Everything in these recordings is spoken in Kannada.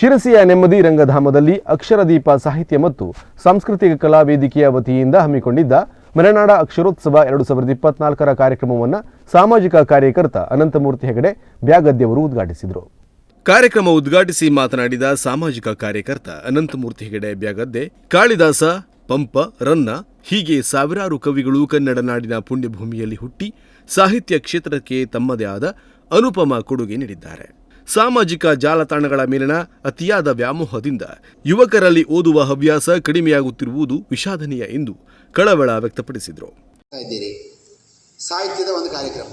ಶಿರಸಿಯ ನೆಮ್ಮದಿ ರಂಗಧಾಮದಲ್ಲಿ ಅಕ್ಷರದೀಪ ಸಾಹಿತ್ಯ ಮತ್ತು ಸಾಂಸ್ಕೃತಿಕ ಕಲಾ ವೇದಿಕೆಯ ವತಿಯಿಂದ ಹಮ್ಮಿಕೊಂಡಿದ್ದ ಮಲೆನಾಡ ಅಕ್ಷರೋತ್ಸವ ಎರಡು ಸಾವಿರದ ಇಪ್ಪತ್ನಾಲ್ಕರ ಕಾರ್ಯಕ್ರಮವನ್ನು ಸಾಮಾಜಿಕ ಕಾರ್ಯಕರ್ತ ಅನಂತಮೂರ್ತಿ ಹೆಗಡೆ ಬ್ಯಾಗದ್ಯವರು ಉದ್ಘಾಟಿಸಿದರು. ಕಾರ್ಯಕ್ರಮ ಉದ್ಘಾಟಿಸಿ ಮಾತನಾಡಿದ ಸಾಮಾಜಿಕ ಕಾರ್ಯಕರ್ತ ಅನಂತಮೂರ್ತಿ ಹೆಗಡೆ ಬ್ಯಾಗದ್ದೆ, ಕಾಳಿದಾಸ, ಪಂಪ, ರನ್ನ ಹೀಗೆ ಸಾವಿರಾರು ಕವಿಗಳು ಕನ್ನಡ ನಾಡಿನ ಪುಣ್ಯಭೂಮಿಯಲ್ಲಿ ಹುಟ್ಟಿ ಸಾಹಿತ್ಯ ಕ್ಷೇತ್ರಕ್ಕೆ ತಮ್ಮದೇ ಆದ ಅನುಪಮ ಕೊಡುಗೆ ನೀಡಿದ್ದಾರೆ. ಸಾಮಾಜಿಕ ಜಾಲತಾಣಗಳ ಮೇಲಿನ ಅತಿಯಾದ ವ್ಯಾಮೋಹದಿಂದ ಯುವಕರಲ್ಲಿ ಓದುವ ಹವ್ಯಾಸ ಕಡಿಮೆಯಾಗುತ್ತಿರುವುದು ವಿಷಾದನೀಯ ಎಂದು ಕಳವಳ ವ್ಯಕ್ತಪಡಿಸಿದರು. ಸಾಹಿತ್ಯದ ಒಂದು ಕಾರ್ಯಕ್ರಮ.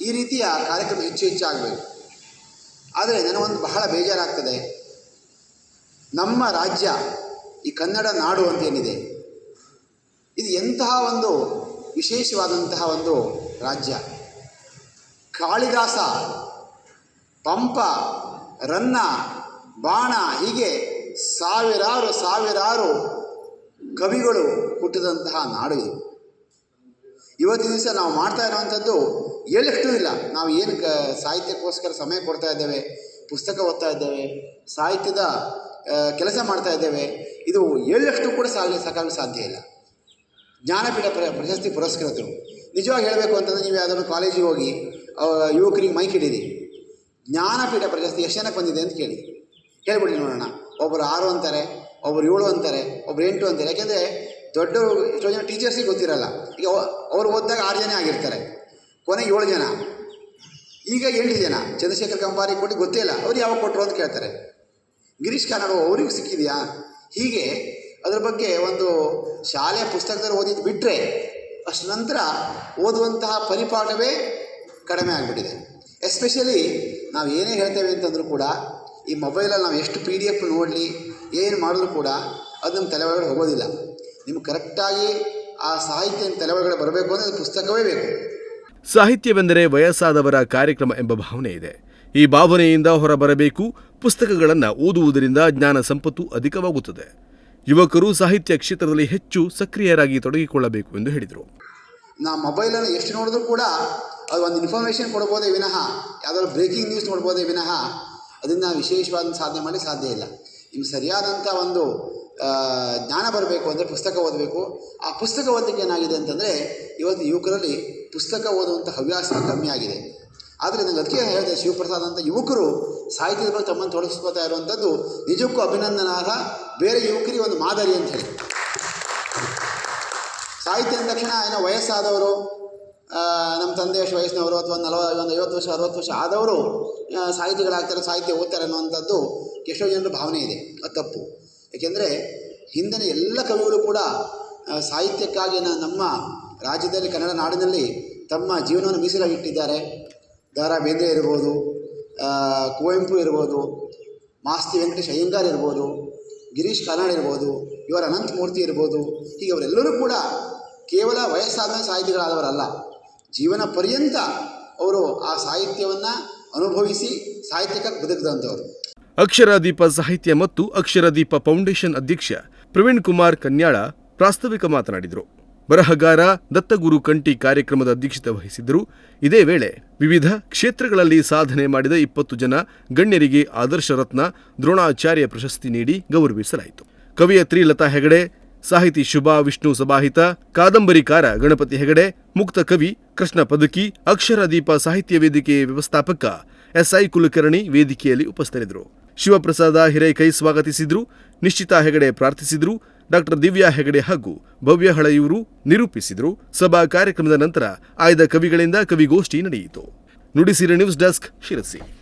ಈ ರೀತಿಯ ಕಾರ್ಯಕ್ರಮ ಹೆಚ್ಚು ಹೆಚ್ಚು ಆಗಬೇಕು. ಆದರೆ ನನಗೊಂದು ಬಹಳ ಬೇಜಾರಾಗ್ತದೆ. ನಮ್ಮ ರಾಜ್ಯ ಈ ಕನ್ನಡ ನಾಡು ಅಂತ ಏನಿದೆ? ಇದು ಎಂತಹ ಒಂದು ವಿಶೇಷವಾದಂತಹ ಒಂದು ರಾಜ್ಯ? ಕಾಳಿದಾಸ, ಪಂಪ, ರನ್ನ, ಬಾಣ, ಹೀಗೆ ಸಾವಿರಾರು ಸಾವಿರಾರು ಕವಿಗಳು ಹುಟ್ಟಿದಂತಹ ನಾಡು ಇದು. ಇವತ್ತಿನ ದಿವಸ ನಾವು ಮಾಡ್ತಾ ಇರುವಂಥದ್ದು ಹೇಳಷ್ಟು ಇಲ್ಲ. ನಾವು ಏನು ಕ, ಸಾಹಿತ್ಯಕ್ಕೋಸ್ಕರ ಸಮಯ ಕೊಡ್ತಾ ಇದ್ದೇವೆ, ಪುಸ್ತಕ ಓದ್ತಾ ಇದ್ದೇವೆ, ಸಾಹಿತ್ಯದ ಕೆಲಸ ಮಾಡ್ತಾ ಇದ್ದೇವೆ. ಇದು ಹೇಳಷ್ಟು ಕೂಡ ಸಾಲ ಸಾಕಾಗಲು ಸಾಧ್ಯ ಇಲ್ಲ. ಜ್ಞಾನಪೀಠ ಪ್ರ ಪ್ರಶಸ್ತಿ ಪುರಸ್ಕೃತರು. ನಿಜವಾಗಿ ಹೇಳಬೇಕು ಅಂತಂದರೆ ನೀವು ಯಾವುದಾದ್ರು ಕಾಲೇಜಿಗೆ ಹೋಗಿ ಯುವಕರಿಗೆ ಮೈಕ್ ಹಿಡೀರಿ ಜ್ಞಾನಪೀಠ ಪ್ರಶಸ್ತಿ ಎಷ್ಟು ಜನಕ್ಕೆ ಬಂದಿದೆ ಅಂತ ಕೇಳಿ. ಕೇಳ್ಬಿಡಿ ನೋಡೋಣ. ಒಬ್ಬರು ಆರು ಅಂತಾರೆ ಒಬ್ಬರು ಏಳು ಅಂತಾರೆ ಒಬ್ಬರು ಎಂಟು ಅಂತಾರೆ. ಯಾಕೆಂದರೆ ದೊಡ್ಡವರು ಎಷ್ಟೋ ಜನ ಟೀಚರ್ಸಿಗೆ ಗೊತ್ತಿರಲ್ಲ. ಈಗ ಅವ- ಅವ್ರು ಓದಿದಾಗ ಆರು ಜನ ಆಗಿರ್ತಾರೆ. ಕೊನೆಗೆ ಏಳು ಜನ. ಈಗ ಎಂಟು ಜನ. ಚಂದ್ರಶೇಖರ್ ಕಂಬಾರಿ ಕೊಟ್ಟು ಗೊತ್ತೇ ಇಲ್ಲ. ಅವ್ರು ಯಾವಾಗ ಕೊಟ್ಟರು ಅಂತ ಕೇಳ್ತಾರೆ. ಗಿರೀಶ್ ಕಾರ್ನಾಡ್ ಅವ್ರಿಗೆ ಸಿಕ್ಕಿದೆಯಾ? ಹೀಗೆ ಅದ್ರ ಬಗ್ಗೆ ಒಂದು ಶಾಲೆಯ ಪುಸ್ತಕದಲ್ಲಿ ಓದಿದ್ದು ಬಿಟ್ಟರೆ ಅಷ್ಟು ನಂತರ ಓದುವಂತಹ ಪರಿಪಾಠವೇ ಕಡಿಮೆ ಆಗಿಬಿಟ್ಟಿದೆ. ಎಸ್ಪೆಷಲಿ ನಾವು ಏನೇ ಹೇಳ್ತೇವೆ ಅಂತಂದರೂ ಕೂಡ ಈ ಮೊಬೈಲಲ್ಲಿ ನಾವು ಎಷ್ಟು ಪಿ ಡಿ ಎಫ್ ನೋಡಲಿ, ಏನು ಮಾಡಿದ್ರು ಕೂಡ ಅದು ನಮ್ಮ ತಲೆ ಒಳಗಡೆ ಹೋಗೋದಿಲ್ಲ. ನಿಮ್ಗೆ ಕರೆಕ್ಟಾಗಿ ಆ ಸಾಹಿತ್ಯ ತಲೆ ಒಳಗಡೆ ಬರಬೇಕು ಅಂದರೆ ಅದು ಪುಸ್ತಕವೇ ಬೇಕು. ಸಾಹಿತ್ಯವೆಂದರೆ ವಯಸ್ಸಾದವರ ಕಾರ್ಯಕ್ರಮ ಎಂಬ ಭಾವನೆ ಇದೆ. ಈ ಭಾವನೆಯಿಂದ ಹೊರಬರಬೇಕು, ಪುಸ್ತಕಗಳನ್ನು ಓದುವುದರಿಂದ ಜ್ಞಾನ ಸಂಪತ್ತು ಅಧಿಕವಾಗುತ್ತದೆ. ಯುವಕರು ಸಾಹಿತ್ಯ ಕ್ಷೇತ್ರದಲ್ಲಿ ಹೆಚ್ಚು ಸಕ್ರಿಯರಾಗಿ ತೊಡಗಿಕೊಳ್ಳಬೇಕು ಎಂದು ಹೇಳಿದರು. ನಾ ಮೊಬೈಲನ್ನು ಎಷ್ಟು ನೋಡಿದ್ರೂ ಕೂಡ ಅದು ಒಂದು ಇನ್ಫಾರ್ಮೇಷನ್ ಕೊಡ್ಬೋದೇ ವಿನಃ, ಯಾವುದಾದ್ರು ಬ್ರೇಕಿಂಗ್ ನ್ಯೂಸ್ ನೋಡ್ಬೋದೇ ವಿನಃ, ಅದನ್ನು ವಿಶೇಷವಾದ ಸಾಧನೆ ಮಾಡಿ ಸಾಧ್ಯ ಇಲ್ಲ. ನಿಮ್ಗೆ ಸರಿಯಾದಂಥ ಒಂದು ಜ್ಞಾನ ಬರಬೇಕು ಅಂದರೆ ಪುಸ್ತಕ ಓದಬೇಕು. ಆ ಪುಸ್ತಕ ಓದಲಿಕ್ಕೆ ಏನಾಗಿದೆ ಅಂತಂದರೆ, ಇವತ್ತು ಯುವಕರಲ್ಲಿ ಪುಸ್ತಕ ಓದುವಂಥ ಹವ್ಯಾಸ ಕಮ್ಮಿ ಆಗಿದೆ. ಆದರೆ ನನಗೆ ಅದಕ್ಕೆ ಹೇಳಿದೆ, ಶಿವಪ್ರಸಾದ್ ಅಂತ ಯುವಕರು ಸಾಹಿತ್ಯದ ಬಗ್ಗೆ ತಮ್ಮನ್ನು ತೊಡಗಿಸ್ಕೋತಾ ಇರುವಂಥದ್ದು ನಿಜಕ್ಕೂ ಅಭಿನಂದನಾರ್ಹ, ಬೇರೆ ಯುವಕರಿಗೆ ಒಂದು ಮಾದರಿ ಅಂತ ಹೇಳಿ. ಸಾಹಿತ್ಯ ಅಂದ ತಕ್ಷಣ ಏನೋ ವಯಸ್ಸಾದವರು ನಮ್ಮ ತಂದೆ ಅಷ್ಟು ವಯಸ್ಸಿನವರು ಅಥವಾ ನಲವ, ಒಂದು ಐವತ್ತು ವರ್ಷ, ಅರವತ್ತು ವರ್ಷ ಆದವರು ಸಾಹಿತಿಗಳಾಗ್ತಾರೆ, ಸಾಹಿತ್ಯ ಓದ್ತಾರೆ ಅನ್ನುವಂಥದ್ದು ಎಷ್ಟೋ ಜನರ ಭಾವನೆ ಇದೆ. ಅದು ತಪ್ಪು. ಏಕೆಂದರೆ ಹಿಂದಿನ ಎಲ್ಲ ಕವಿಗಳು ಕೂಡ ಸಾಹಿತ್ಯಕ್ಕಾಗಿ ನಮ್ಮ ರಾಜ್ಯದಲ್ಲಿ, ಕನ್ನಡ ನಾಡಿನಲ್ಲಿ ತಮ್ಮ ಜೀವನವನ್ನು ಮೀಸಲಾಗಿಟ್ಟಿದ್ದಾರೆ ದ ರಾ ಬೇಂದ್ರೆ ಇರ್ಬೋದು ಕುವೆಂಪು ಇರ್ಬೋದು, ಮಾಸ್ತಿ ವೆಂಕಟೇಶ್ ಅಯ್ಯಂಗಾರ್ ಇರ್ಬೋದು, ಗಿರೀಶ್ ಕಾರ್ನಾಡ್ ಇರ್ಬೋದು ಇವರ ಅನಂತಮೂರ್ತಿ ಇರ್ಬೋದು, ಹೀಗೆ ಅವರೆಲ್ಲರೂ ಕೂಡ ಕೇವಲ ವಯಸ್ಸಾದ ಸಾಹಿತಿಗಳಾದವರಲ್ಲ ಜೀವನ ಪರ್ಯಂತ ಅವರು ಆ ಸಾಹಿತ್ಯವನ್ನು ಅನುಭವಿಸಿ ಸಾಹಿತ್ಯಕ ಬದುಕಿದಂಥವ್ರು ಅಕ್ಷರದೀಪ ಸಾಹಿತ್ಯ ಮತ್ತು ಅಕ್ಷರದೀಪ ಫೌಂಡೇಶನ್ ಅಧ್ಯಕ್ಷ ಪ್ರವೀಣ್ ಕುಮಾರ್ ಕನ್ಯಾಳ ಪ್ರಾಸ್ತಾವಿಕ ಮಾತನಾಡಿದರು. ಬರಹಗಾರ ದತ್ತಗುರು ಕಂಟಿ ಕಾರ್ಯಕ್ರಮದ ಅಧ್ಯಕ್ಷತೆ ವಹಿಸಿದ್ದರು. ಇದೇ ವೇಳೆ ವಿವಿಧ ಕ್ಷೇತ್ರಗಳಲ್ಲಿ ಸಾಧನೆ ಮಾಡಿದ ಇಪ್ಪತ್ತು ಜನ ಗಣ್ಯರಿಗೆ ಆದರ್ಶ ರತ್ನ, ದ್ರೋಣಾಚಾರ್ಯ ಪ್ರಶಸ್ತಿ ನೀಡಿ ಗೌರವಿಸಲಾಯಿತು. ಕವಿಯತ್ರಿ ಲತಾ ಹೆಗಡೆ ಸಾಹಿತಿ ಶುಭಾ ವಿಷ್ಣು ಸಭಾಹಿತ, ಕಾದಂಬರಿಕಾರ ಗಣಪತಿ ಹೆಗಡೆ, ಮುಕ್ತ ಕವಿ ಕೃಷ್ಣ ಪದಕಿ ಅಕ್ಷರದೀಪ ಸಾಹಿತ್ಯ ವೇದಿಕೆ ವ್ಯವಸ್ಥಾಪಕ ಎಸ್ಐ ಕುಲಕರ್ಣಿ ವೇದಿಕೆಯಲ್ಲಿ ಉಪಸ್ಥಿತರಿದ್ದರು. ಶಿವಪ್ರಸಾದ ಹಿರೇಕೈ ಸ್ವಾಗತಿಸಿದ್ರು, ನಿಶ್ಚಿತಾ ಹೆಗಡೆ ಪ್ರಾರ್ಥಿಸಿದ್ರು, ಡಾಕ್ಟರ್ ದಿವ್ಯಾ ಹೆಗಡೆ ಹಾಗೂ ಭವ್ಯ ಹಳೆಯೂರು ನಿರೂಪಿಸಿದ್ರು. ಸಭಾ ಕಾರ್ಯಕ್ರಮದ ನಂತರ ಆಯ್ದ ಕವಿಗಳಿಂದ ಕವಿಗೋಷ್ಠಿ ನಡೆಯಿತು. Nudisiri news desk Sirsi.